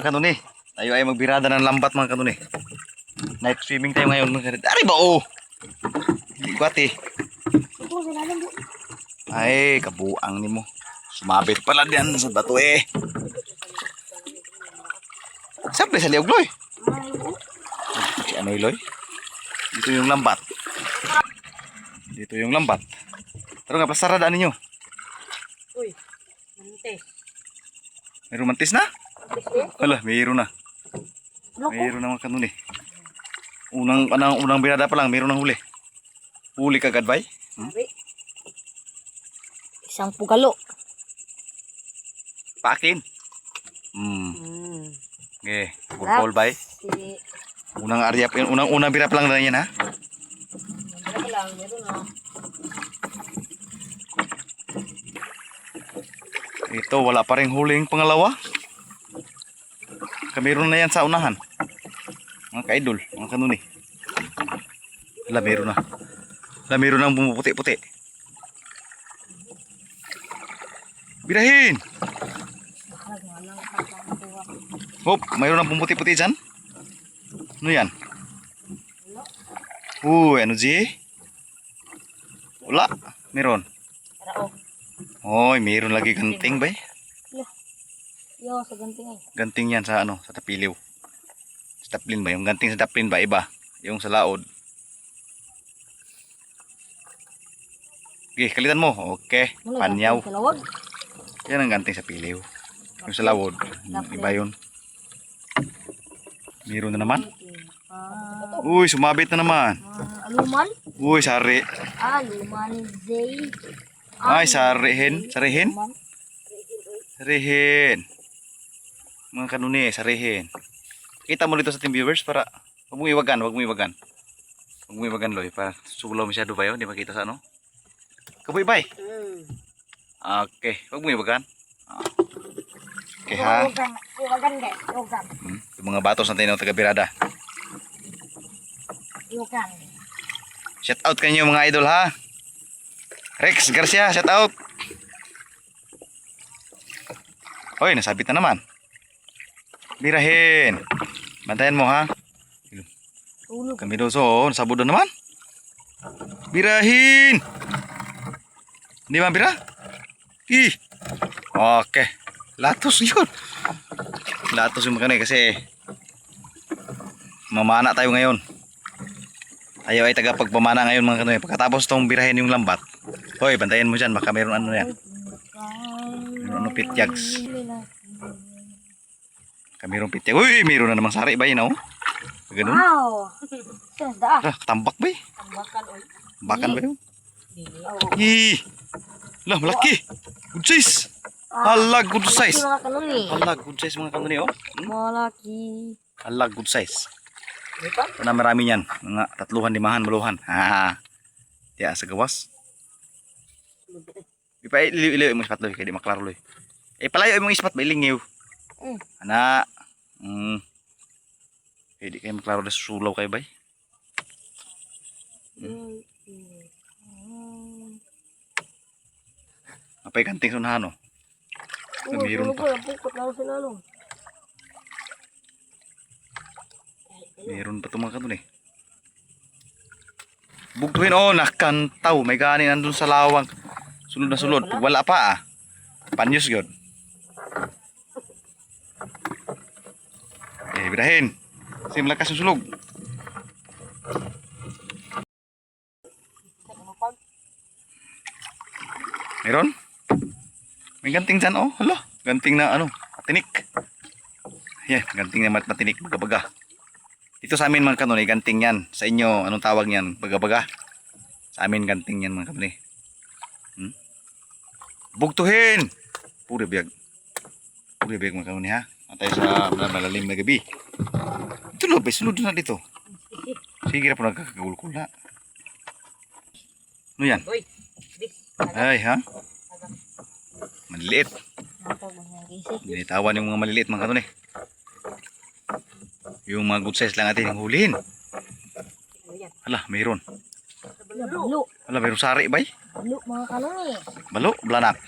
mga kanuni. Tayo ay magbirada ng lambat mga kanuni. Night swimming tayo ngayon mga kanuni. Ari ba oh? Hindi ko ate. Ay, kabuang ni mo. Sumabit pala diyan sa bato eh. Sabi sa liog loy. Si ano loy? Dito yung lambat. Dito yung lambat. Pero nga pasaradaan ninyo. Uy, mante. May romantis na? Hala, mayroon na. Mayroon na mga kanuni. Unang, anang, unang birada pa lang, mayroon ng huli. Huli kagad bay? Sabi. Isang pugalo. Paakin. Hmm. Hmm. Okay, purple bay. Si... Unang arya, unang unang bira pa lang na yan ha. Ano lang, meron na. Ito, wala pa rin huling pangalawa. Kamiron na yan sa unahan. Mga kaidol, mga kanuni. Wala, meron na. Wala, meron na bumuputi-puti. Birahin! Hop, mayroon na bumuputi-puti dyan. Ano yan? Uy, ano G? Wala, meron. Hoy, meron lagi ganting ba? Yo, sa ganti ay. Ganting yan sa ano, sa tapiliw. Sa taplin ba? Yung ganting sa taplin ba? Iba. Yung sa laod. Okay, kalitan mo. Okay, Ano, panyaw. Yan ang ganting sa piliw. Yung sa lawod. Iba yun. Meron na naman. Ah, Uy, sumabit na naman. ah, aluman. Uy, sari. Ah, aluman. Zay. Ay, sarihin. Sarihin? Aluman. Sarihin. Mga kanuni, sarihin. Kita mo dito sa team viewers para huwag mong iwagan, huwag mong iwagan. Huwag mong iwagan, Loy. Para sulaw masyado ba yun? Di makita sa ano? Kaboy, bay. Hmm. Okay, huwag mong iwagan. Ah. Okay, ha? Iwagan, guys. Iwagan. Hmm? Yung mga batos natin ng taga-birada. Iwagan. Shout out kanyo mga idol, ha? Rex Garcia, shout out. Hoy, nasabit na naman. Birahin. Bantayan mo, ha? Kami doso, oh, nasabod na naman. Birahin! Hindi ba bira? Ih! Okay. Latos yun. Latos yung makanay kasi mamana tayo ngayon. Tayo ay tagapagpamana ngayon mga kanoy. Pagkatapos tong birahin yung lambat. Hoy, bantayan mo dyan. Baka mayroon ano yan. Mayroon ano pityags. Baka mayroon pityags. Uy, mayroon na namang sari ba yun, oh? Ganun. Wow! Daa. Ah, tambak ba eh? Tambakan, oy. Bakan ba yun? Oh. Ih! Lah, malaki! Good size! Hala, good size! Mga kanuni. Hala, good size mga kanuni, oh. Hmm? Malaki. Hala, good size. Ito na marami yan. Mga tatluhan, limahan, maluhan. Ha, Ya, sa gawas. Di pa iliw-iliw mo ispat loy, kaya di maklaro loy. Eh, palayo imong ispat ba ilingiw? Mm. Ana. Hmm. Eh, di kayo maklaro na sulaw kayo bay. Mm. Mm. Apay kanting sunahan, oh. Mayroon pukot na sila long. Meron pa itong mga kanun eh. Bugtuhin oh, nakantaw. May gani nandun sa lawang. Sulod na sulod. Wala pa ah. Panyos yun. Birahin. Kasi malakas yung sulog. Meron? May ganting dyan oh. Hala. Ganting na ano. Matinik. Yan, ganting na mat matinik. Baga-baga. Dito sa amin mga kanoni, ganting yan. Sa inyo, anong tawag yan? Baga-baga. Sa amin, ganting yan mga kanoni. Hmm? Bugtuhin! Puri biyag. Puri biyag mga kanoni ha. Atay sa mal- malalim na gabi. Ito bay, sunod na dito. Sige na po nagkakagulkul na. Ano yan? Uy. Ay ha? Maliliit. Binitawan yung mga maliliit mga kanoni. Yung mga good size lang natin yung hulihin. Hala, mayroon. Balo. Hala, mayroon sari bay. Balo, mga kanuni. Balo, blanak.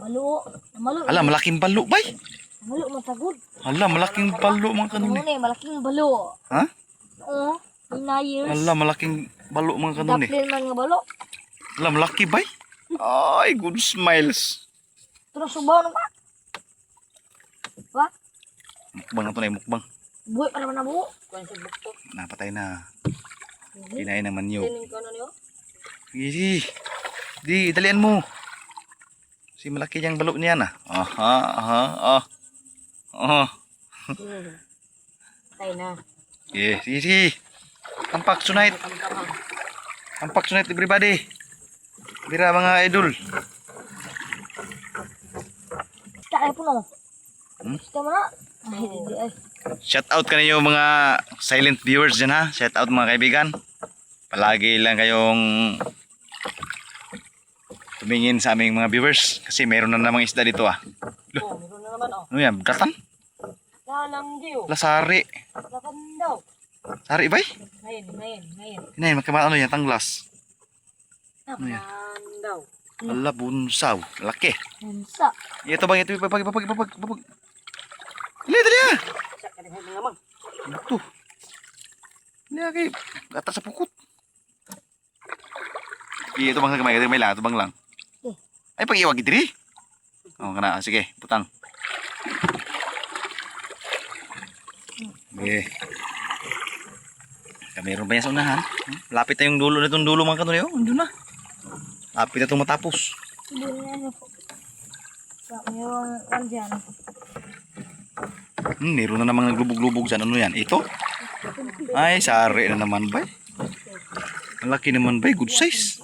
Balo. Namalo. Ala, malaking balo bay. Namalo, matagod. Hala, malaking balo mga kanuni. Kanuni, malaking balo. Ha? Oo. Ina years. Hala, malaking balo mga kanuni. Daplin man nga balo. Hala, malaki bay. Ay, good smiles. Terus subaw na ka. Wa? Mukbang na to na mukbang. Buhay pa naman na buo. Napatay na. Kinain. Tining ko ano niyo? Di, dalian mo. Si malaki yung balo niya na. Aha, aha, ah. Oh. Tay na. Yeah, sige, sige. Tampak tonight. Tampak tonight everybody. Dira mga idol. Tak ay puno. Hmm? Kita mo na. Ay, hindi ay. Shout out kanyo mga silent viewers dyan ha. Shout out mga kaibigan. Palagi lang kayong tumingin sa aming mga viewers. Kasi meron na namang isda dito ah. Oh, meron na naman oh. Ano yan? Gatan? Lalang diyo. Lasari. Lakan daw. Sari bay? Ngayon, ngayon, ngayon. Inayin, magkama ano yan? Tanglas. Lakan daw. Ala, bunsaw. Laki. Nansa. Ito bang ito? Ipapag, ipapag, ipapag, ipapag. Dali, dali ah. Ito. Dali ah, kay. Gata sa pukot. Ito bang kamay, ito may lang, ito bang lang. Eh. Ay, pag-iwag diri. Oh, kana, sige, Kaya meron pa yan sa unahan. Lapit na yung dulo na itong dulo mga kanuli. Oh, andun na. Lapit na itong matapos. Kan dyan. Hmm, meron na namang naglubog-lubog dyan. Ano yan? Ito? Ay, sari na naman ba? Malaki naman ba? Good size.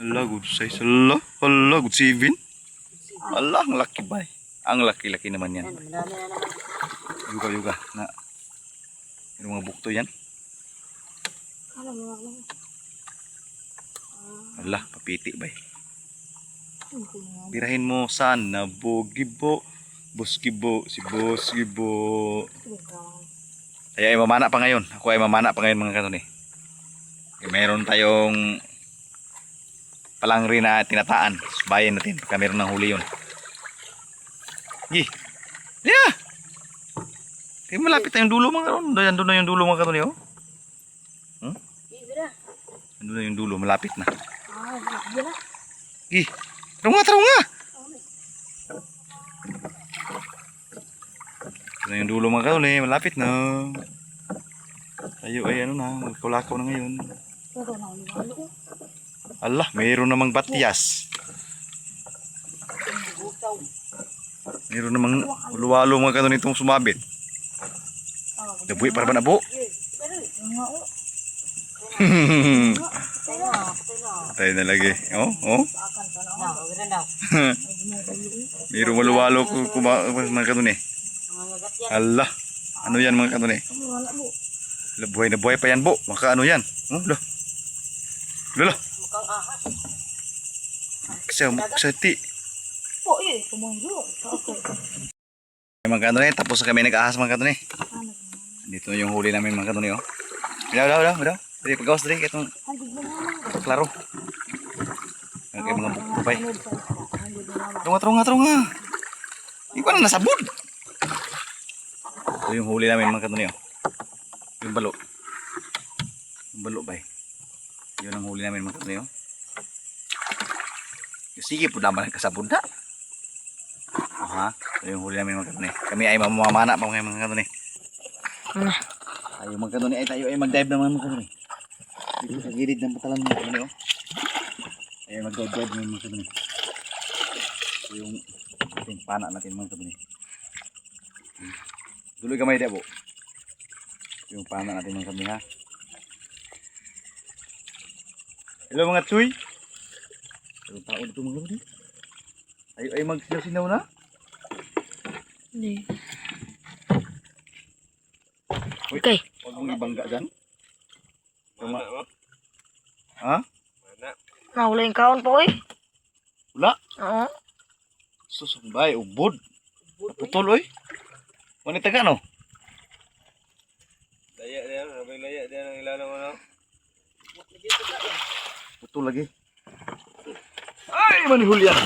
Ala, good size. Ala, ala, good seven. Ala, ang laki ba? Ang laki-laki naman yan. Ano, madami na naman. Yuga, yuga. Na. Yung mga bukto yan. Ano lang. Ala, papiti ba? Pirahin mo sana, bogibo. Boskibo, si Boskibo. Kaya ay mamana pa ngayon. Ako ay mamana pa ngayon mga kanoni. Okay, mayroon tayong palangri na tinataan. Bayan natin. Pagka meron ng huli yun. Gi. Yeah. Kaya malapit na yung dulo mga kanon. Doon doon na yung dulo mga kanoni. Oh. Ibira. Doon na yung dulo. Malapit na. Gi. Tara nga, tara nga. Ito na yung dulo mga kanoni. Malapit na. Tayo ay ano na. Magkulakaw na ngayon. Allah, mayroon namang batyas. Mayroon namang luwalo mga kanon itong sumabit. Ah, Dabuhi para ba na po? nga o. Tay na, lagi. Oh, oh. Mayroong maluwalo ko kuma mga eh. Yan. Allah. Ano yan mga kanon eh? Ano Buhay na buhay pa yan bo. Maka ano yan? Oh, lo. Mukhang ahas. Kasi magsati. Po, eh. Tumanggo. Okay. Mga kanon eh. Tapos kami nag-ahas mga kanon eh. Dito yung huli namin mga kanon eh. Oh. Daw, daw, daw, daw. Dali, pagkawas dali. Itong klaro. Okay, mga naman. Trunga, trunga, trunga. Ko na nasabod. Ito yung huli namin mga katunyo. Yung balo. Yung balo ba eh. Yun ang huli namin mga katunyo. Sige po naman ang kasabod na. Aha. Ito yung huli namin mga katunyo. Kami ay mamamana pa mga mga Ano? Tayo mga katunyo ay tayo ay mag-dive naman mga katunyo. Dito sa gilid ng patalan mga katunyo. Ay mag-dive naman katunyo. Ito yung ating pana natin mga katunyo. Tuloy kamay debo. Yung pana natin mga katunyo ha. Hello mga tsuy. Pero tao dito mga katunyo. Tayo ay magsinaw na. Hindi. Uy, Okay. Huwag mong ibangga dyan. Tuma. Ha? Nahuli yung kaon po eh. Wala. Oo. Susumbay, ubod. Putol oy. Wanita ka no? Layak dia, habis layak dia nang ilalang mana? Putol lagi. Ay, manihul yan.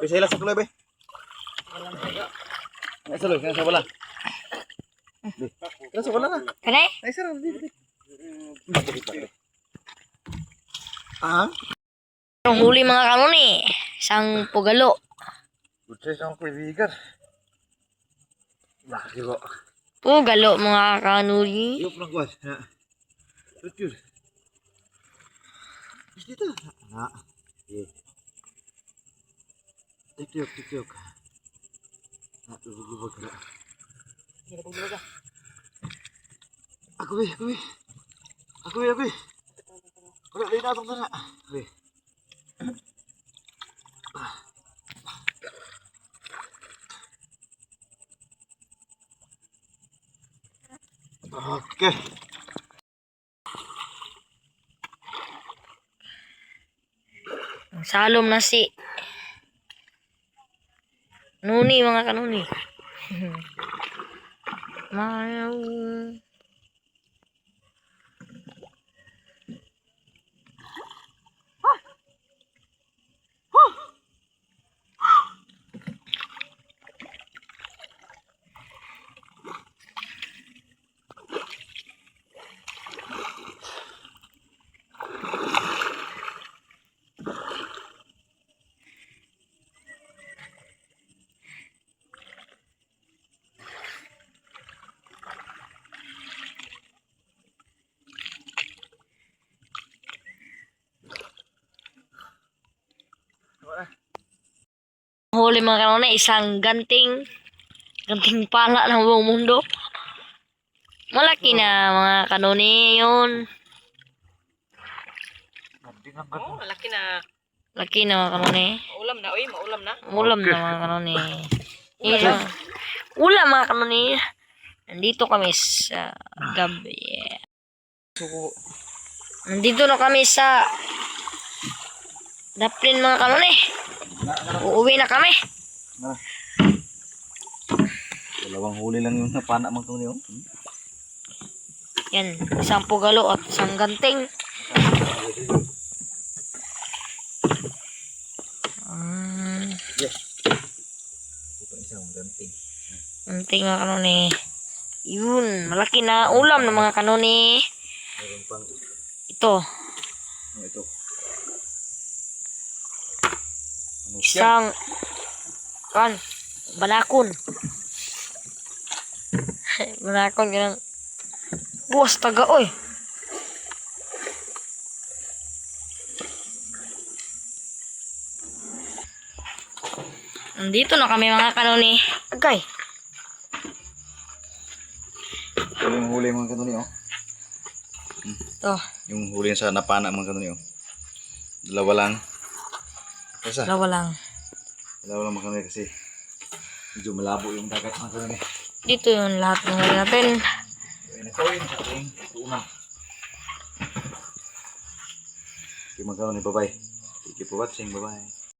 Bisa ilas ako lebe. Ay, saloy, kaya sa wala. Kaya sa wala na. Kani? Ay, sarang, di, di. Ah? Ang huli mga kanoni. Isang pugalo. Good size ang kaibigan. Laki ba? Pugalo mga kanoni. Iyok lang kwas. Ha. Lutur. Is dito. Ha. Eh. Tikyok, tikyok. Ha, lubog-lubog ka na. Ako be, ako be. Ako be, ako be. Wala, lain na itong tana. Be. Okay. Ang salom na si Nuni mga kanuni. Mayaw. Huli mga kanuni, isang ganting ganting pala ng buong mundo. Malaki na mga kanuni yun. Oh, laki na. Laki na mga kanuni. Ulam na, uy, maulam na. Ulam na mga kanoni. Yan. Ulam mga kanoni. Nandito kami sa gabi. Nandito na kami sa Daplin mga kanoni. Uuwi na kami. Dalawang huli lang yung napana mga tuni oh. Yan. Isang pugalo at isang ganting. Mm, Ito isang ganting. ganting mga kanoni. Yun. Malaki na ulam ng mga kanoni. Meron pang Ito. ito. Ano siya? Isang kan balakon. balakon ganang buwas taga oy. Nandito na kami mga kanoni. Agay. Ito yung huli mga kanuni oh. Ito. Yung huli sa napana mga kanuni oh. Dalawa lang. Kasa? Dalawa lang. Dalawa lang kanuni kasi medyo malabo yung dagat mga kanuni. Dito yung lahat ng huli natin. Ayun na kawin sa ating una. Okay mga kanuni, bye-bye. Thank you for watching, bye-bye.